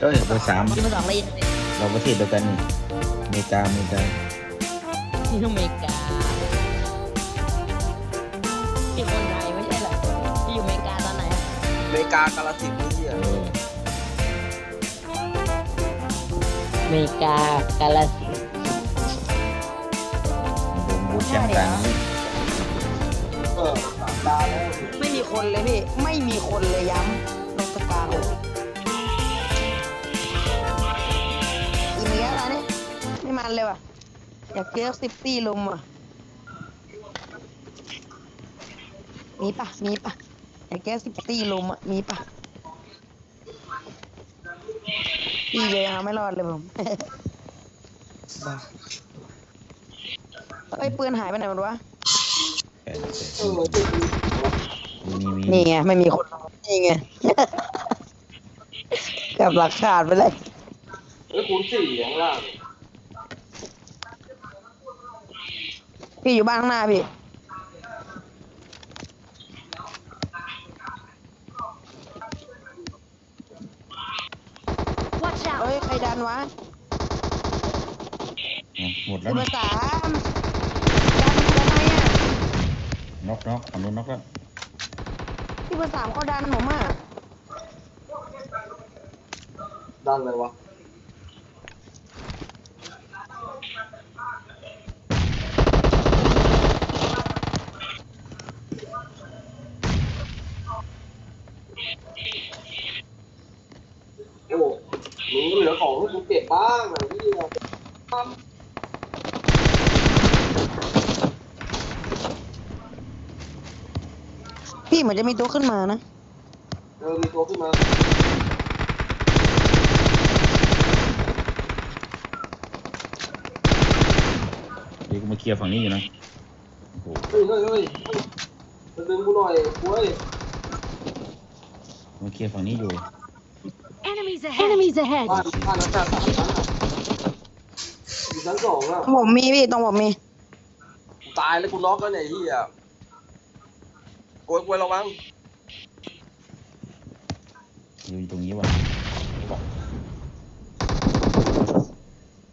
เอ้ยเบอร์สามที่มาสองเลยเราประเทศเดียวกันนี่อเมริกาอเมริกาที่อเมริกาที่คนไทยไม่ใช่เหรอที่อยู่อเมริกาตอนไหนอะอเมริกากาลสินธุ์ไอ้เหี้ยเอออเมริกากาลสินธุ์โดนบูทแชมป์กลางนี่เออสามดาวแล้วไม่มีคนเลยพี่ ไม่มีคนเลยย้ำลงตะกร้ารเลย อยากเจอสิบตีลุมอะ มีปะมีปะอยากเจอสิบตีลุมอะ มีปะพี่เดียวยังเอาไม่รอดเลยผมเอ้ยปืนหายไปไหนหมดวะแปดแปดเออจริงมีมีนี่ไงไม่มีคน นี่ไงกับหลักขาดไปเลยเฮ้ยคูณสี่ข้างล่าง พี่อยู่บ้านข้างหน้าพี่เฮ้ยใครดันวะอะหมดแล้คืวอนะภาษามดันทำไมอะน็อกน็อกฝั่งนู้นน็อกแล้วที่ภาษามเขาดันผมอะ ดันเลยวะโอ้มึงก็เหลือของให้กูเก็บบ้างไอ้เหี้ย พี่ เหมือนจะมีตัวขึ้นมานะ เออ มีตัวขึ้นมาเดี๋ยวกูมาเคลียร์ฝั่งนี้อยู่นะโอ้โหเฮ้ยเฮ้ยเฮ้ยจะดึงกูหน่อยกูเฮ้ยมาเคลียร์ฝั่งนี้อยู่ Enemies ahead. Enemies ahead. บ้านบ้านนั้นแต่สามชั้นอะอยู่ชั้นสองแล้วตรงผมมีพี่ตรงผมมีกูตายแล้วกูน็อกแล้วเนี่ยไอ้เฮีย โกยกวยระวังอยู่ตรงนี้วะ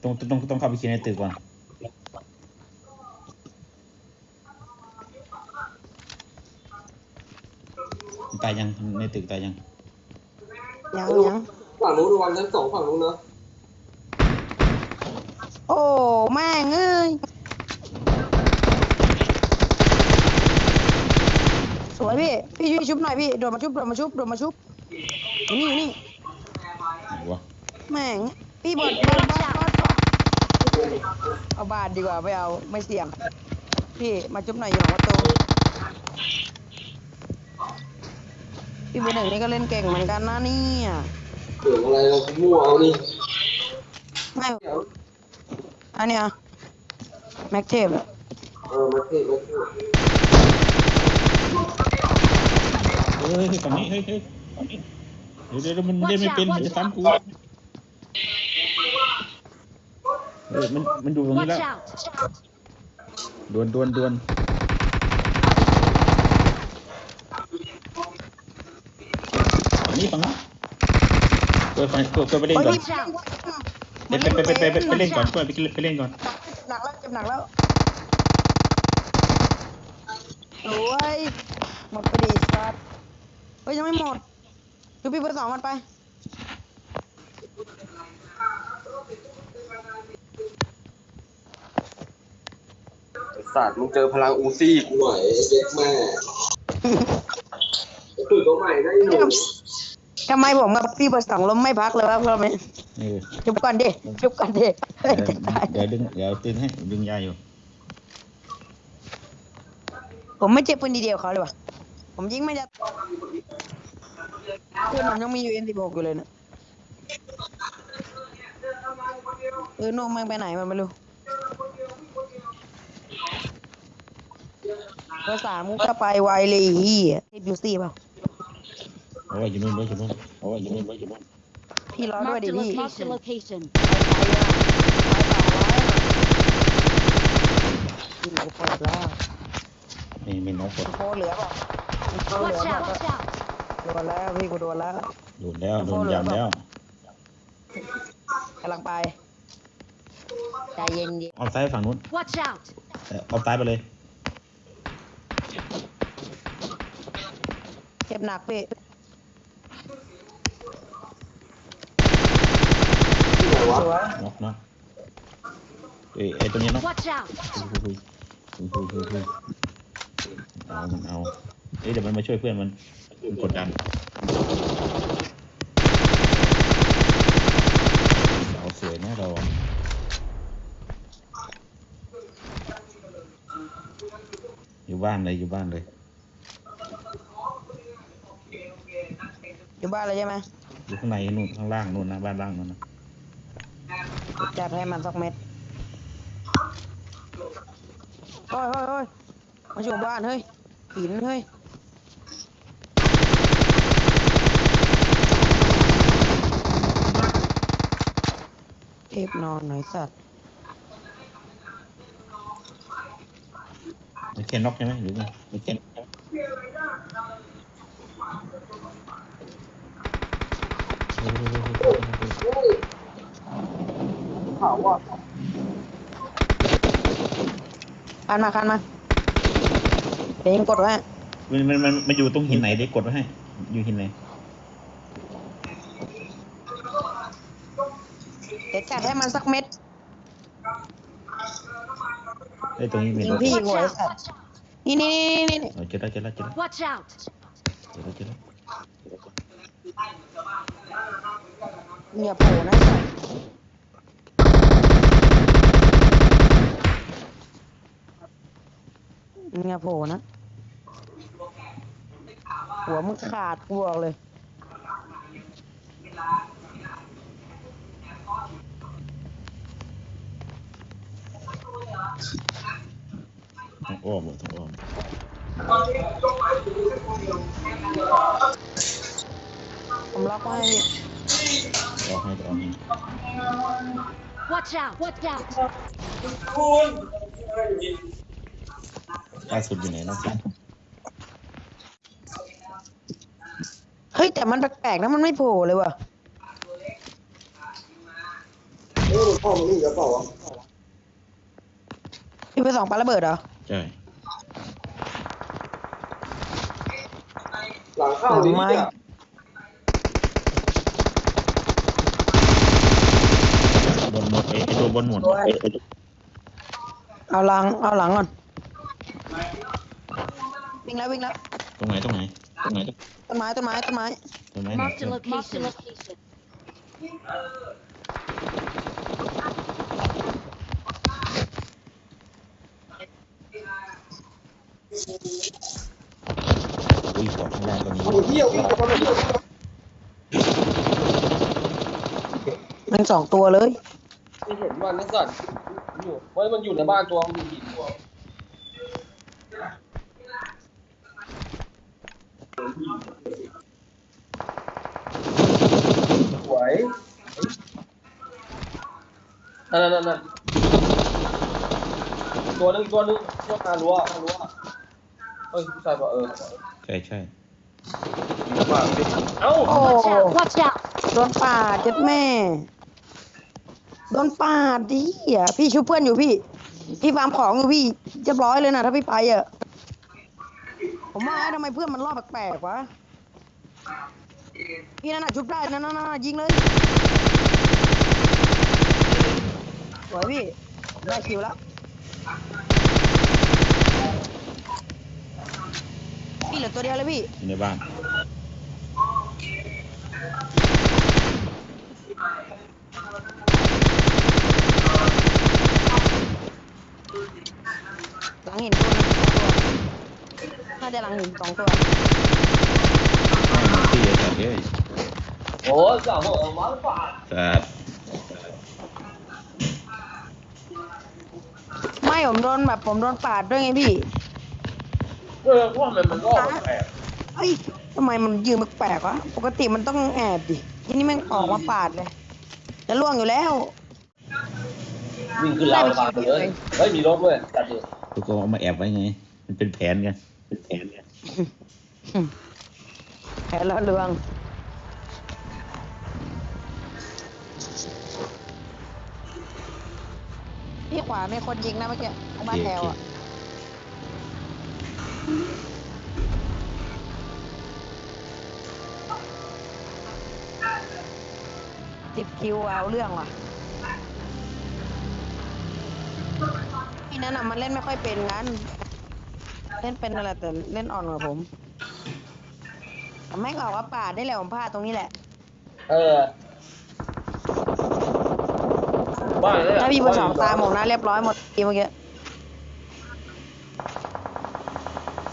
ต้องต้องต้องเข้าไปเคลียร์ในตึกก่อนตายยังในตึกตายยังยังยังฝั่งนู้นระวังชั้นสองฝั่งนู้นนะโอ้แม่งเอ้ย วยพี่ พี่ช่วยชุบหน่อยพี่ โดดมาชุบ โดดมาชุบ โดดมาชุบอยู่นี่อยู่นี่ไหนวะแม่ง พี่บอดบอดบอดบอดบอดเอาบาทดีกว่าไม่เอา ไม่เสี่ยง พี่มาชุบหน่อยอยู่หลังประตูพี่เบอร์หนึ่งนี่ก็เล่นเก่งเหมือนกันนะเนี่ยเกิดอะไรเรามั่วเอานี่ไม่เดี๋ยวอันเนี้ยแม็กเทปอะเออมาเทมาเทเฮ้ย เฮ้ยฝั่งนี้เฮ้ยเฮ้ยฝั่งนี้เดี๋ยวเดี๋ยวมันเล่นไม่เป็นมันจะซ้ำกูเออมันมันอยู่ตรงนี้ Watch แล้ว out. ดวนดวนดวนฝั่งนี้ฝั่งนี้เปิดไฟเปิดเปิดไปเล่นก่อน Watch out. ไปไปไปไปไปไปเล่นก่อนเปิดไปไปเล่นก่อน หนักแล้วเจ็บหนักแล้วโอ้ยหมดไปดีสัตว์ เฮ้ยยังไม่หมดดูพี่เบอร์สองมันไป ไอ้สัตว์มึงเจอพลังอูซี่กูหน่อยไอ้เย็ดแม่ตื่นตัวใหม่ได้หนูทำไมผมกับพี่เบอร์สองล้มไม่พักเลยวะเพื่อนไหมเออชุบก่อนดิชุบก่อนดิเฮ้ยเดี๋ยวจะตายเดี๋ยวดึงเดี๋ยวตึงให้ดึงยาอยู่ ผมไม่เจ็บปืนดีเดียวเขาเลยวะ ผมยิงไม่ได้เพื่อนผมยังมีอยู่เอ็นสิบหกอยู่เลยนะเออโน่แม่งไปไหนมันไม่รู้เบอร์สามก็ไปไวเลยไอ้เฮียเอฟยูซี่เปล่าโอ้ยอยู่นู่นโอ้ยอยู่นู่นโอ้ยอยู่นู่นโอ้ยอยู่นู่นพี่รอด้วย Marked ดิ a พี่ location. location. พี่หนูเปิดแล้วนี่มีน้องกดโคเหลือเปล่า โคเหลือ Watch เปล่า out. Watch out. โดนแล้วพี่กูโดนแล้วโดนแล้วโดนยำแล้วกำลังไปใจเย็นเอาซ้ายไปฝั่งนู้น Watch out! เออเอาซ้ายไปเลย ๆเจ็บหนักพี่ที่ไหนวะสวยน็อกน็อกเอ้ยไอ้ตัวนี้น็อก Watch out! คุยคุยคุยคุยคุยคุยเอามันเอา เอ้ยเดี๋ยวมันมาช่วยเพื่อนมันมันกดดันเอาสวยนะเราอะอยู่บ้านเลยอยู่บ้านเลยอยู่บ้านเลยใช่ไหมอยู่ข้างในนู่นข้างล่างนู่นนะบ้านล่างนู่นนะจัดให้มันสักเม็ดเฮ้ยเฮ้ยเฮ้ยมาอยู่บ้านเฮ้ยหินเฮ้ย เทพนอนหน่อยสัตว์ไม่แค่น็อกใช่ไหมหรือไงไม่แค่เผาอะคันมาคันมาเดี๋ยวยิงกดไว้มันมันมันมันอยู่ตรงหินไหนได้กดไว้ให้ อยู่หินไหน เดี๋ยวจัดให้มันสักเม็ดไอ้ยตรงนี้มียิงรถพี่ยิงหัวไอ้สัตว์นี่นี่นี่นี่นี่เอาเจอแล้วเจอแล้วเจอแล้ว Watch out! เจอแล้วเจอแล้วอย่าโผล่นะไอ้สัตว์อย่าโผล่นะ หัวมึงขาดกูบอกเลย ต้องอ้อมหมดต้องอ้อมผมล็อกไว้ให้พี่ออกให้ออกให้ Watch out! Watch out! ล่าสุดอยู่ไหนล่าสุดเฮ้ย แต่มันแปลกๆนะมันไม่โผล่เลยว่ะ เออพ่อมันนี่เดี๋ยวเปล่าวะพี่ ไปส่องปลาระเบิดเหรอ ใช่หลังเข้าดิเนี่ยบนหมดไอ้ไอ้ตัวบนหมดไอ้ไอ้ตัวเอาหลัง เอาหลังก่อน วิ่งแล้ววิ่งแล้ว ตรงไหนตรงไหนตรงไหนต้นไม้ต้นไม้ต้นไม้ ตรงไหนไหน Marked a location. อุ้ยขอข้างล่างตรงนี้โอ้โหเหี้ยวิ่งกับมันเลยมันสองตัวเลย ไม่เห็นมันนะสัตว์อยู่เฮ้ยมันอยู่ในบ้านตัวมันอยู่หินตัวสวยนั่นนั่นนั่นตัวหนึงตัวหนึงตัวคารั้วคารั้ว เฮ้ยผู้ชายบอกเออใช่ใช่เอ้าโอ้ Watch out! Watch out! โดนปาดเจ็บแม่ โดนปาดดิอะพี่ชูเพื่อนอยู่พี่ พี่ฟาร์มของอยู่พี่เรียบร้อยเลยนะถ้าพี่ไปอะ ผมว่าทำไมเพื่อนมันรอบแปลกๆวะ พี่นั่นน่ะชุบได้นั่นนั่นน่ะยิงเลยสวยพี่ ได้คิวแล้ว พี่เหลือตัวเดียวเลยพี่อยู่ในบ้านหลังหินตัวหนึงสองตัวน่าจะหลังหินสองตัวให้มันที่ไอ้สัตว์เอ้ยโอ้ยสามบอกเออมาฝาดสัตว์ไม่ผมโดนแบบผมโดนปาดด้วยไงพี่ เออพวกมันมันรอบแปลกเอ้ยทำไมมันยืนแปลกๆวะ ปกติมันต้องแอบดิทีนี้แม่งออกมาปาดเลย จะล่วงอยู่แล้ววิ่งขึ้นราวระบาดไปเลยเฮ้ยมีรถด้วยจัดดิทุกคนเอามาแอบไว้ไง มันเป็นแผนกันเป็นแผนกันแผลละเรืองพี่ขวามีคนยิงนะเมื่อกี้บ้านแถวอะ สิบคิวเอาเรื่องว่ะพี่นั้นอะมันเล่นไม่ค่อยเป็นงั้น เล่นเป็นอะไรแต่เล่นอ่อนกว่าผมแต่ไม่งออกว่าป่าดได้แหละผมพลาดตรงนี้แหละ เออบ้านเลยะถ้าพี่เบอร์สองตามผมนะเรียบร้อยหมดทีเมื่อกี้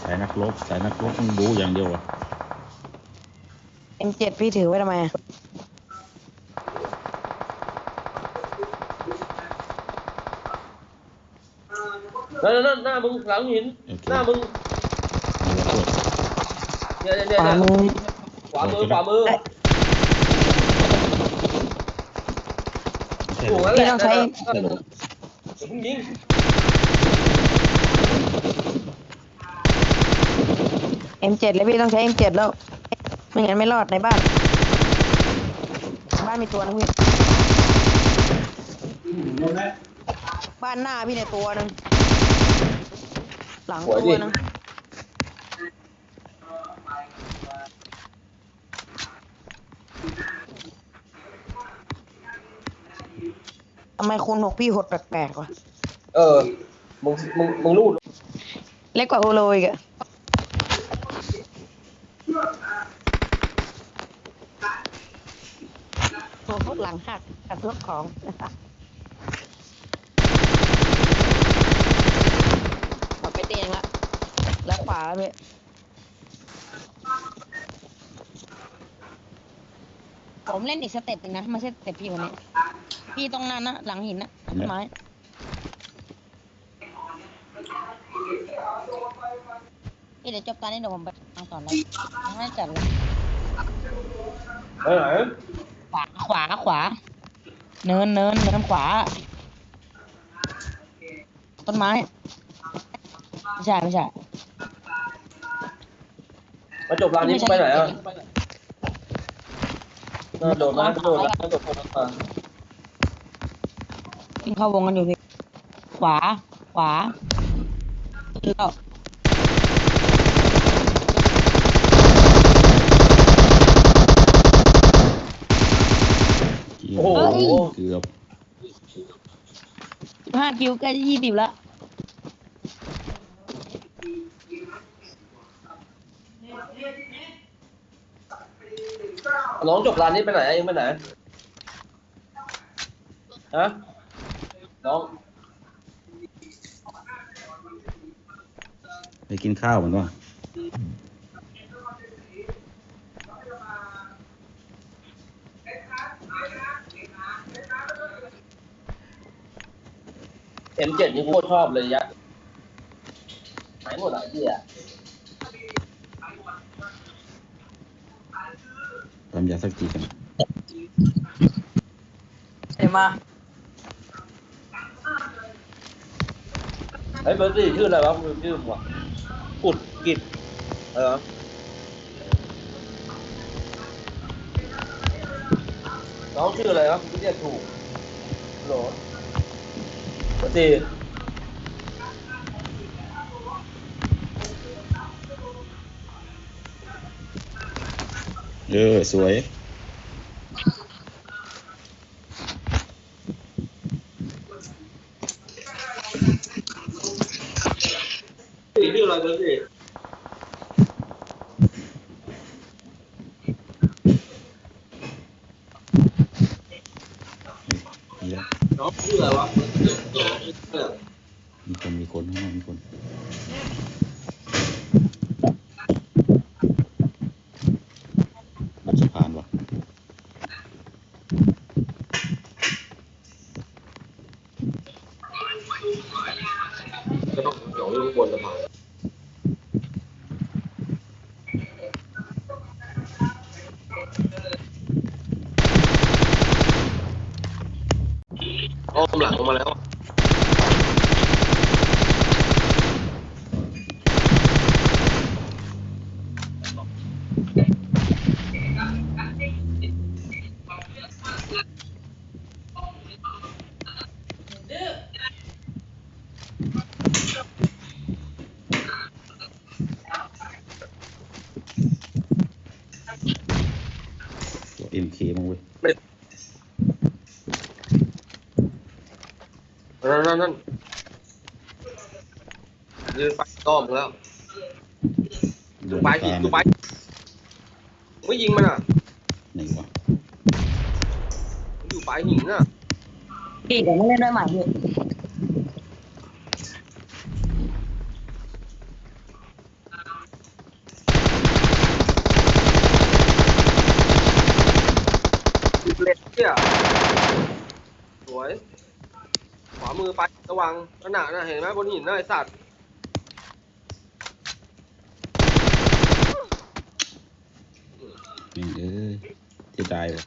สายนักรบสายนักรบต้องดูอย่างเดียวอะเอ็มเจ็ดพี่ถือไว้ทำไมอะนั่นนั่นหน้ามึงหลังหินโอเคหน้ามึงนี่ก็ช่วยเนี่ยเนี่ยขวาเนี่ยมือขวามือขวามือได้ไม่ใช่ถูกเหรแล้อวแหละพี่ต้องใช้ใช่เหรอเดี๋ยวมึงยิง เอ็มเจ็ดเลยพี่ต้องใช้เอ็มเจ็ดแล้วไม่งั้นไม่รอดในบ้านในบ้านมีตัวนึงพี่บ้านหน้าพี่ในยตัวหนึ่งหลังตัวหนึงทำไมคุณหกพี่หดแปลกๆวะเออ มึงมึงมึงรูดเล็กกว่าโฮโลอีกอะโอ้โหห ลังหักกระทบของหมดไปเตียงละแล้วขวาแล้วพี่ผมเล่นอีกสเต็ปหนึงนะไม่ใช่สเต็ปพี่คนนี้พี่ตรงนั้นนะหลังหินนะต้นไม้พี่เดี๋ยวจบการนี้เดี๋ยวผมไปทางก่อนเลยไม่จัดเลยไปไหน ขวาขวาขวา เนินเนินเนินขวา ต้นไม้ ไม่ใช่ไม่ใช่ มาจบร้านนี้มึงไปไหนอะน่าโดดมาโดดมาโดดมาวิ่งเข้าวงกันอยู่พี่ขวา ขวาแล้ว โอ้โห เกือบห้าคิวใกล้จะยี่สิบแล้วน้องจบร้านนี้ไปไหนยังไปไหนฮะน้องไปกินข้าวเหมือนว่า เอ็มเจ็ดนี่โคตรชอบเลยยะหายหมดอะเหี้ยทำยาสักทีกันเดี๋ยวมาไอ้ยเบอร์สี่ชื่ออะไรวะมึงชื่อมึงวะกุดกิดอะไรวะน้องชื่ออะไรวะกูเรียกถูกโหล เบอร์สี่เออสวย สี่ชื่ออะไรเบอร์สี่ เยอะ น้องชื่ออะไรวะเออ มีคนมีคนข้างนอกมีคนบนสะพานวะ ก็ต้องเกี่ยวเรื่องบนสะพานอ้อม หลังมาแล้วอมเคมั้งเว้ย นั่นนั่นนั่นยืนไปต้อมแล้วโดดูนไปตายิงดูไปไม่ยิงมันอะไหนวะมันอยู่ปลายหินอะพี่เดี๋ยวไม่เล่นด้วยใหม่พี่ เล็ดเนี่ยสวย ขวา มือไประวังขนาดน่ะเห็นไหมบนหินน่ะไอสัตว์นี่เอ้ยเสียดายวะ